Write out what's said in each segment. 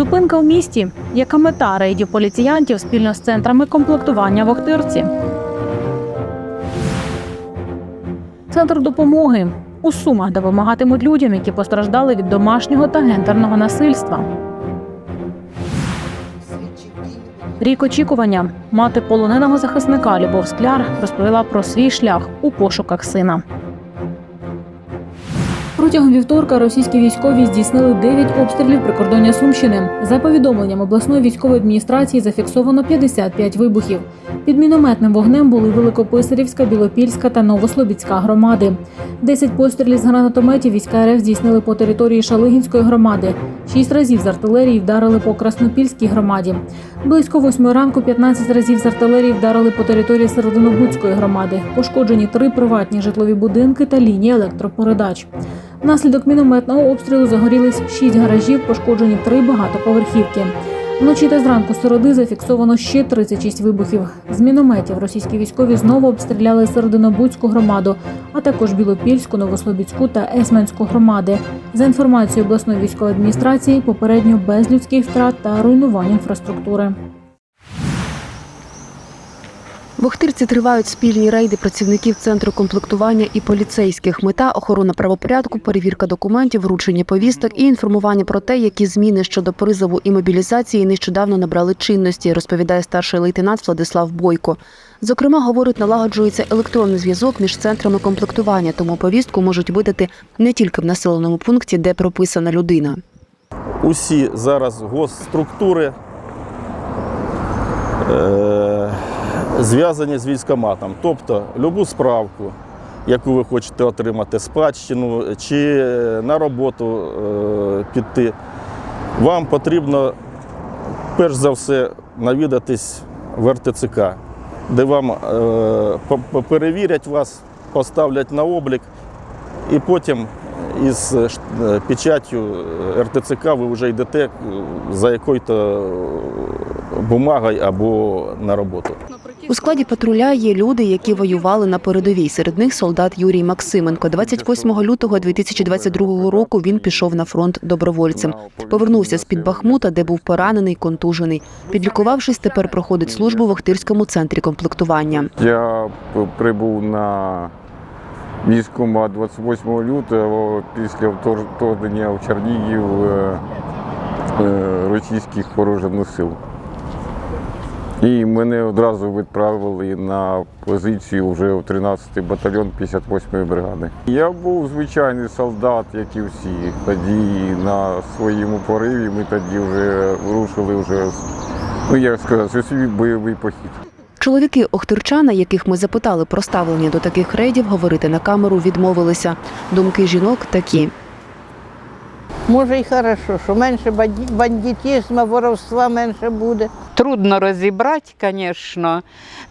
Зупинка в місті, яка мета рейдів поліціянтів спільно з центрами комплектування в Охтирці. Центр допомоги у Сумах допомагатимуть людям, які постраждали від домашнього та гендерного насильства. Рік очікування. Мати полоненого захисника Любов Скляр розповіла про свій шлях у пошуках сина. Протягом вівторка російські військові здійснили 9 обстрілів прикордоння Сумщини. За повідомленням обласної військової адміністрації зафіксовано 55 вибухів. Під мінометним вогнем були Великописарівська, Білопільська та Новослобідська громади. 10 пострілів з гранатометів війська РФ здійснили по території Шалигінської громади. Шість разів з артилерії вдарили по Краснопільській громаді. Близько восьмої ранку 15 разів з артилерії вдарили по території Серединобудської громади. Пошкоджені три приватні житлові будинки та лінії електропередач. Внаслідок мінометного обстрілу загорілись шість гаражів, пошкоджені три багатоповерхівки. Вночі та зранку середи зафіксовано ще 36 вибухів. З мінометів російські військові знову обстріляли Серединобудську громаду, а також Білопільську, Новослобідську та Есменську громади. За інформацією обласної військової адміністрації, попередньо без людських втрат та руйнувань інфраструктури. В Охтирці тривають спільні рейди працівників центру комплектування і поліцейських. Мета охорона правопорядку, перевірка документів, вручення повісток і інформування про те, які зміни щодо призову і мобілізації нещодавно набрали чинності, розповідає старший лейтенант Владислав Бойко. Зокрема, говорить, налагоджується електронний зв'язок між центрами комплектування, тому повістку можуть видати не тільки в населеному пункті, де прописана людина. усі зараз госструктури е, зв'язані з військоматом. Тобто любу справку, яку ви хочете отримати, спадщину чи на роботу е, піти, вам потрібно перш за все навідатись в РТЦК, де вам е, перевірять вас, поставлять на облік, і потім із е, е, печаттю е, РТЦК ви вже йдете е, за якою-то е, бумагою або на роботу. У складі патруля є люди, які воювали на передовій. Серед них солдат Юрій Максименко. 28 лютого 2022 року він пішов на фронт добровольцем. Повернувся з під Бахмута, де був поранений, контужений. Підлікувавшись, тепер проходить службу в Охтирському центрі комплектування. Я прибув на військкомат 28 лютого після втор- вторгнення в Чернігів е, е, російських вооружених сил. І мене одразу відправили на позицію вже в 13-й батальйон 58-ї бригади. Я був звичайний солдат, як і всі. Тоді на своєму пориві ми тоді вже рушили вже, ну як сказати, свій бойовий похід. Чоловіки Охтирчана, яких ми запитали про ставлення до таких рейдів, говорити на камеру відмовилися. Думки жінок такі. Може і хорошо, що менше бандитизму, воровства менше буде. Трудно розібрати, звісно,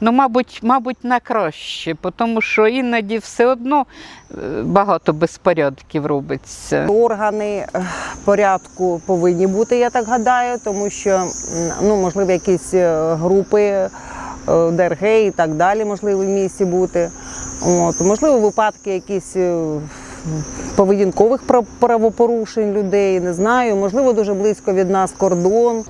ну, мабуть, мабуть, на краще, тому що іноді все одно е, багато безпорядків робиться. Органи е, порядку повинні бути, я так гадаю, тому що ну, можливо, якісь е, групи ДРГ і так далі, можливо, в місті бути. От, можливо, випадки якісь поведінкових прав- правопорушень людей, не знаю. Можливо, дуже близько від нас кордон.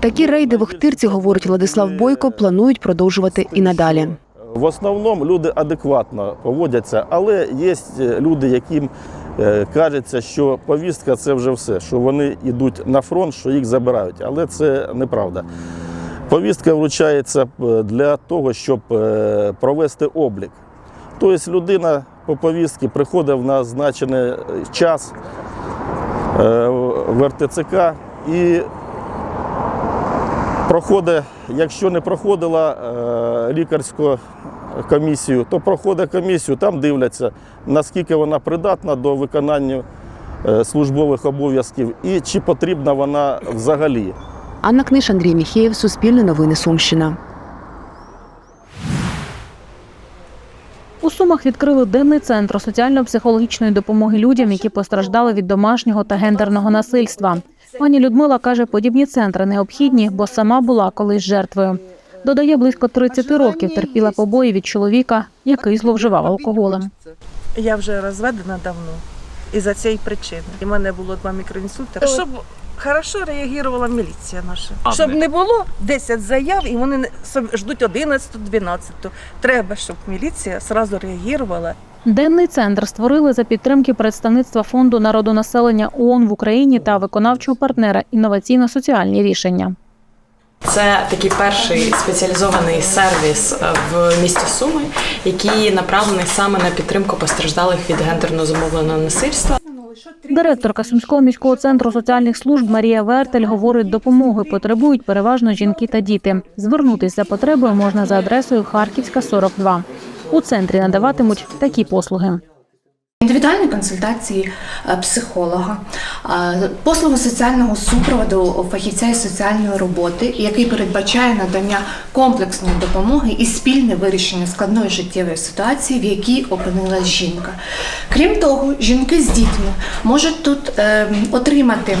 Такі рейди в Охтирці, говорить Владислав Бойко, планують продовжувати і надалі. В основному люди адекватно поводяться, але є люди, яким е, кажеться, що повістка це вже все, що вони йдуть на фронт, що їх забирають. Але це неправда. Повістка вручається е, для того, щоб е, провести облік. Тобто людина по повістці приходить в назначений е, час е, в РТЦК і проходить, якщо не проходила е, лікарську комісію, то проходить комісію, там дивляться, наскільки вона придатна до виконання е, службових обов'язків і чи потрібна вона взагалі. Анна Книж, Андрій Міхеєв, Суспільне новини Сумщина. Сумах відкрили денний центр соціально-психологічної допомоги людям, які постраждали від домашнього та гендерного насильства. Пані Людмила каже, подібні центри необхідні, бо сама була колись жертвою. Додає, близько 30 років терпіла побої від чоловіка, який зловживав алкоголем. Я вже розведена давно. І за цієї причини. У мене було два мікроінсульти. Щоб Хорошо реагувала міліція наша. А, щоб не- не було 10 заяв і вони ждуть 11-12. Треба, щоб міліція одразу реагувала. Денний центр створили за підтримки представництва фонду народонаселення ООН в Україні та виконавчого партнера інноваційно-соціальні рішення. Це такий перший спеціалізований сервіс в місті Суми, який направлений саме на підтримку постраждалих від гендерно зумовленого насильства. Директорка Сумського міського центру соціальних служб Марія Вертель говорить, допомоги потребують переважно жінки та діти. Звернутись за потребою можна за адресою Харківська, 42. У центрі надаватимуть такі послуги. Індивідуальні консультації е, психолога, е, послуги соціального супроводу фахівця із соціальної роботи, який передбачає надання комплексної допомоги і спільне вирішення складної життєвої ситуації, в якій опинилась жінка. Крім того, жінки з дітьми можуть тут е, отримати.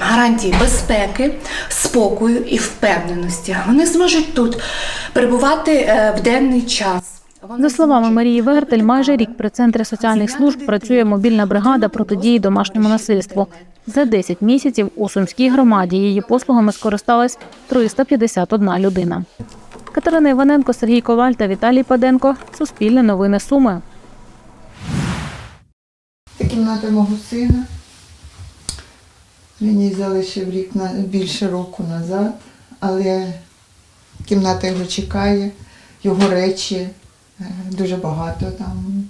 Гарантії безпеки, спокою і впевненості. Вони зможуть тут перебувати в денний час. За словами Марії Вертель, майже рік при центрі соціальних служб працює мобільна бригада протидії домашньому насильству. За 10 місяців у сумській громаді її послугами скористалась 351 людина. Катерина Іваненко, Сергій Коваль та Віталій Паденко. Суспільне новини Суми. Це кімната мого сина. Її залишив рік на більше року назад, але кімната його чекає, його речі дуже багато там.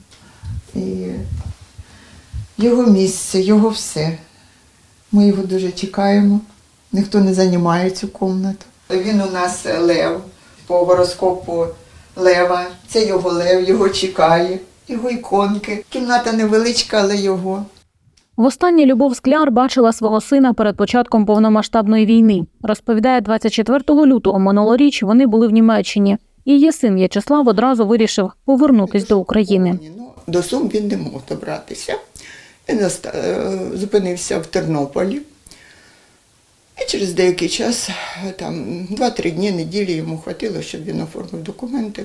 І його місце, його все. Ми його дуже чекаємо. Ніхто не займає цю кімнату. Він у нас лев по гороскопу лева. Це його лев, його чекає, його іконки. Кімната невеличка, але його. Востаннє Любов Скляр бачила свого сина перед початком повномасштабної війни. Розповідає, 24 лютого минулоріч вони були в Німеччині. Її син В'ячеслав одразу вирішив повернутись до України. До Сум він не мог добратися. Він е, зупинився в Тернополі. І через деякий час, е, там 2-3 дні, неділі йому хватило, щоб він оформив документи.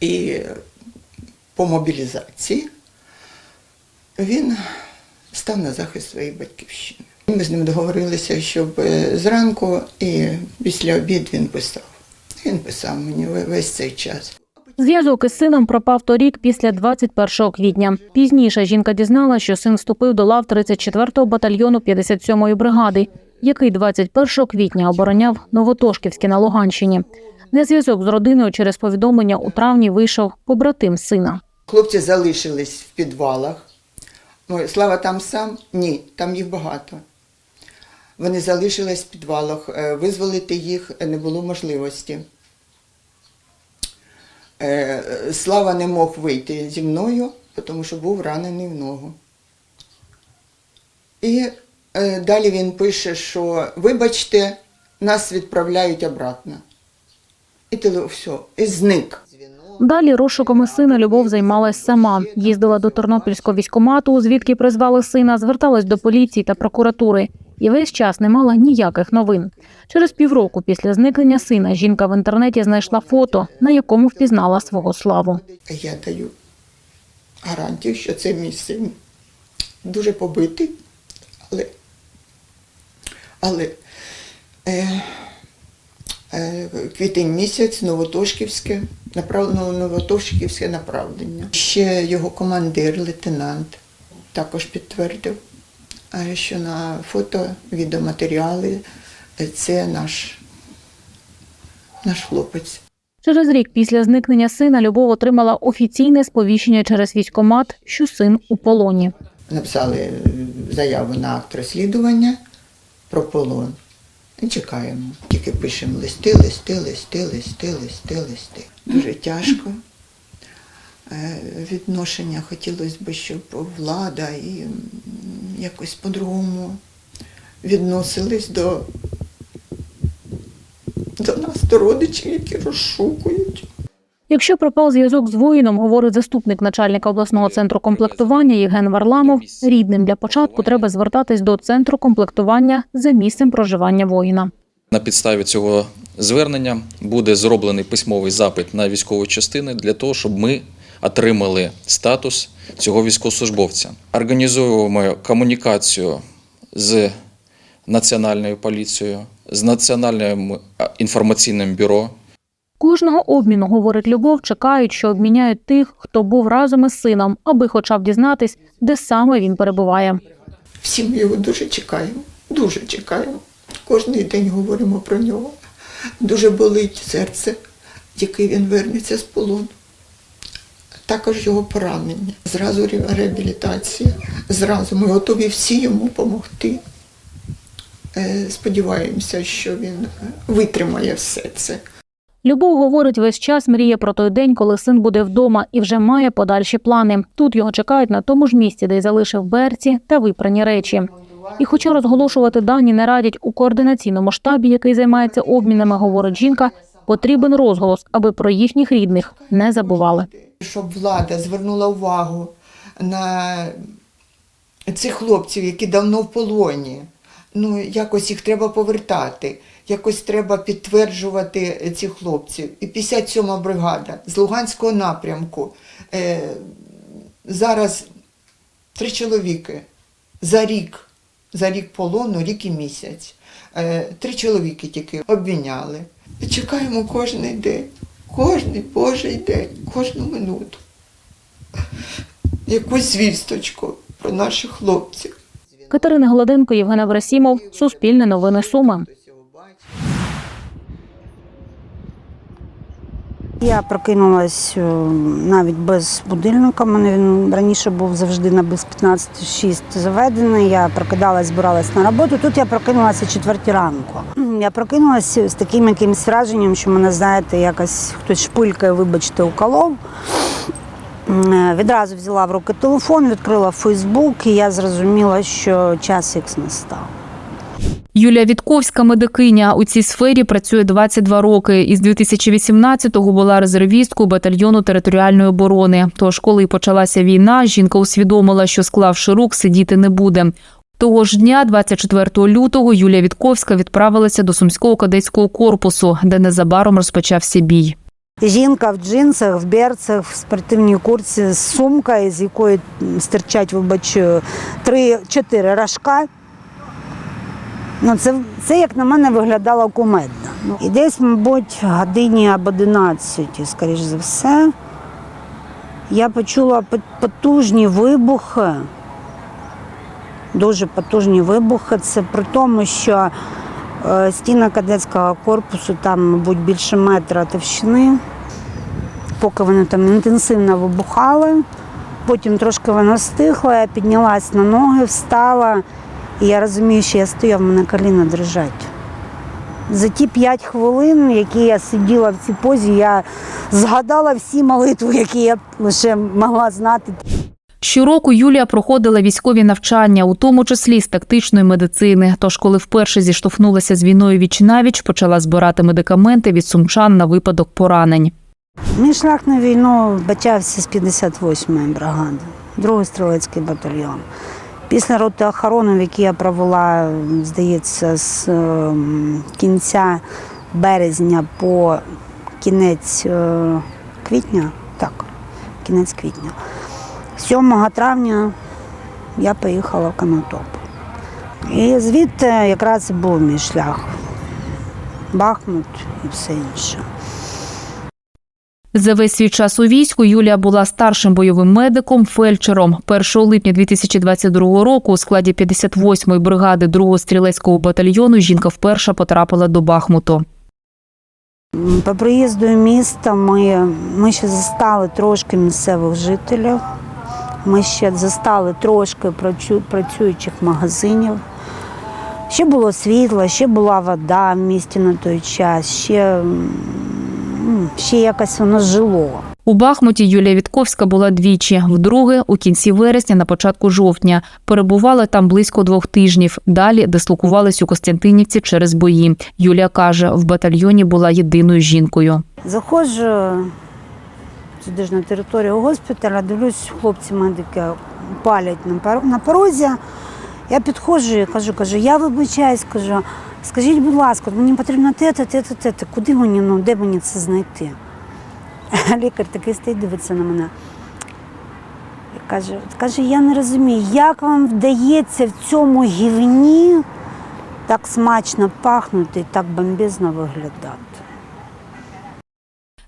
І по мобілізації він став на захист своєї батьківщини. Ми з ним договорилися, щоб е, зранку і після обід він писав. Він писав мені весь цей час. Зв'язок із сином пропав торік після 21 квітня. Пізніше жінка дізналася, що син вступив до лав 34-го батальйону 57-ї бригади, який 21 квітня обороняв Новотошківське на Луганщині. На зв'язок з родиною через повідомлення у травні вийшов побратим сина. Хлопці залишились в підвалах. Слава там сам? Ні, там їх багато. Вони залишились в підвалах, е, визволити їх не було можливості. Е, Слава не мог вийти зі мною, тому що був ранений в ногу. І е, далі він пише, що вибачте, нас відправляють обратно. І теле, все, і зник. Далі розшуками сина Любов займалась сама. Їздила до Тернопільського військкомату, звідки призвали сина, зверталась до поліції та прокуратури. І весь час не мала ніяких новин. Через півроку після зникнення сина жінка в інтернеті знайшла фото, на якому впізнала свого славу. Я даю гарантію, що це мій син дуже побитий, але, але е, е, квітень місяць, Новотошківське, направлено Новотошківське направлення. Ще його командир, лейтенант, також підтвердив, що на фото, відеоматеріали це наш, наш хлопець. Через рік після зникнення сина Любов отримала офіційне сповіщення через військкомат, що син у полоні. написали заяву на акт розслідування про полон. І чекаємо. Тільки пишемо листи, листи, листи, листи, листи, листи. Дуже тяжко. Е, Відношення хотілося б, щоб влада і якось по-другому відносились до, до нас, до родичів, які розшукують. Якщо пропав зв'язок з воїном, говорить заступник начальника обласного центру комплектування Євген Варламов, рідним для початку треба звертатись до центру комплектування за місцем проживання воїна. На підставі цього звернення буде зроблений письмовий запит на військові частини для того, щоб ми отримали статус цього військовослужбовця. Організовуємо комунікацію з Національною поліцією, з Національним е, інформаційним бюро. Кожного обміну, говорить Любов, чекають, що обміняють тих, хто був разом із сином, аби хоча б дізнатись, де саме він перебуває. Всі ми його дуже чекаємо, дуже чекаємо. Кожний день говоримо про нього. Дуже болить серце, який він вернеться з полону. Також його поранення, зразу ре- реабілітація. Зразу ми готові всі йому допомогти. Е, Сподіваємося, що він е, витримає все це. Любов говорить, весь час мріє про той день, коли син буде вдома, і вже має подальші плани. Тут його чекають на тому ж місці, де й залишив берці та випрані речі. І хоча розголошувати дані не радять у координаційному штабі, який займається обмінами, говорить жінка, потрібен розголос, аби про їхніх рідних не забували. Щоб влада звернула увагу на цих хлопців, які давно в полоні. Ну, якось їх треба повертати, якось треба підтверджувати цих хлопців. І 57-ма бригада з Луганського напрямку. Е, зараз три чоловіки за рік, за рік полону, рік і місяць. Е, три чоловіки тільки обміняли. Чекаємо кожен день, кожний божий день, кожну минуту. Якусь звісточку про наших хлопців. Катерина Голоденко, Євгена Брасімов, Суспільне новини Суми. Я прокинулась е, навіть без будильника. Мене він раніше був завжди на без 15-6 заведений. Я прокидалась, збиралась на роботу. Тут я прокинулася 4 ранку. Я прокинулася з таким якимось враженням, що мене, знаєте, якось хтось шпилькою, вибачте, уколов. Е, Відразу взяла в руки телефон, відкрила Фейсбук, і я зрозуміла, що час ікс настав. Юлія Вітковська, медикиня, у цій сфері працює 22 роки. Із 2018-го була резервісткою батальйону територіальної оборони. Тож, коли почалася війна, жінка усвідомила, що склавши рук, сидіти не буде. Того ж дня, 24 лютого, Юлія Вітковська відправилася до сумського кадетського корпусу, де незабаром розпочався бій. Жінка в джинсах, в берцах, в спортивній курці з сумкою, з якої стирчать, вибачаю, три-чотири рожка. Ну, це, це, як на мене, виглядало кумедно. Ну, і десь, мабуть, годині об 11, скоріш за все, я почула потужні вибухи. Дуже потужні вибухи. Це при тому, що е, стіна кадетського корпусу там, мабуть, більше метра товщини. Поки вони там інтенсивно вибухали. Потім трошки вона стихла, я піднялась на ноги, встала, і я розумію, що я стою, а в мене коліна дрижать. За ті п'ять хвилин, які я сиділа в цій позі, я згадала всі молитви, які я лише могла знати. Щороку Юлія проходила військові навчання, у тому числі з тактичної медицини. Тож, коли вперше зіштовхнулася з війною віч навіч, почала збирати медикаменти від сумчан на випадок поранень. Мій шлях на війну почався з 58-ї бригади, другий стрілецький батальйон. Після роти охорони, в якій я провела, здається, з е, кінця березня по кінець е, квітня, так, кінець квітня. 7 травня я поїхала в Канатоп. І звідти якраз був мій шлях. Бахмут і все інше. За весь свій час у війську Юлія була старшим бойовим медиком, фельдшером. 1 липня 2022 року у складі 58-ї бригади 2-го стрілецького батальйону жінка вперше потрапила до Бахмуту. По приїзду в місто ми, ми ще застали трошки місцевих жителів. Ми ще застали трошки працюючих магазинів. Ще було світло, ще була вода в місті на той час, ще, ще якось воно жило. У Бахмуті Юлія Вітковська була двічі. Вдруге у кінці вересня, на початку жовтня. Перебували там близько двох тижнів. Далі дислокувались у Костянтинівці через бої. Юлія каже, в батальйоні була єдиною жінкою. Заходжу сюди ж на територію госпіталя, дивлюсь, хлопці медики палять на порозі. Я підходжу і кажу, кажу, я вибачаюсь, кажу, скажіть, будь ласка, мені потрібно те-те, те-те, те-те. Куди мені, ну, де мені це знайти? Лікар такий стоїть, дивиться на мене. І каже, каже, я не розумію, як вам вдається в цьому гівні так смачно пахнути і так бомбезно виглядати.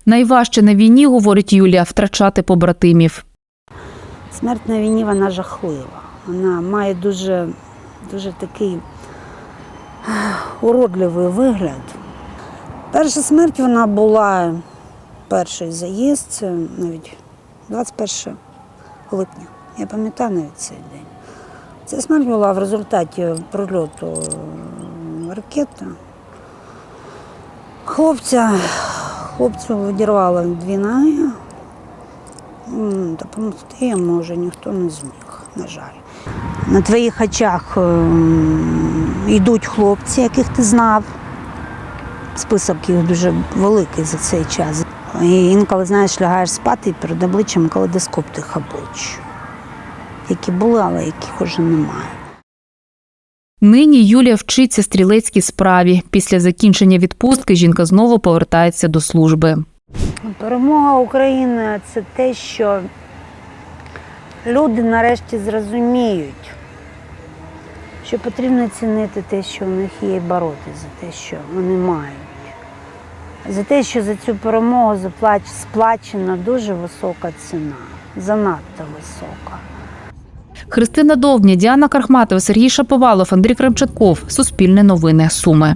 Найважче на війні, говорить Юлія, втрачати побратимів. Смерть на війні вона жахлива. Вона має дуже, дуже такий уродливий вигляд. Перша смерть вона була перший заїзд, навіть 21 липня. Я пам'ятаю навіть цей день. Ця смерть була в результаті прильоту е, ракети. Хлопця, хлопцю відірвало дві ноги. Допомогти йому вже ніхто не зміг, на жаль. На твоїх очах йдуть хлопці, яких ти знав. Список їх дуже великий за цей час. І інколи, знаєш, лягаєш спати і перед обличчям калейдоскоп тих облич, які були, але яких уже немає. Нині Юлія вчиться стрілецькій справі. Після закінчення відпустки жінка знову повертається до служби. Перемога України це те, що люди нарешті зрозуміють, що потрібно цінити те, що у них є, і боротися за те, що вони мають. За те, що за цю перемогу сплачена дуже висока ціна, занадто висока. Христина Довня, Діана Кархматова, Сергій Шаповалов, Андрій Кремчатков. Суспільне новини. Суми.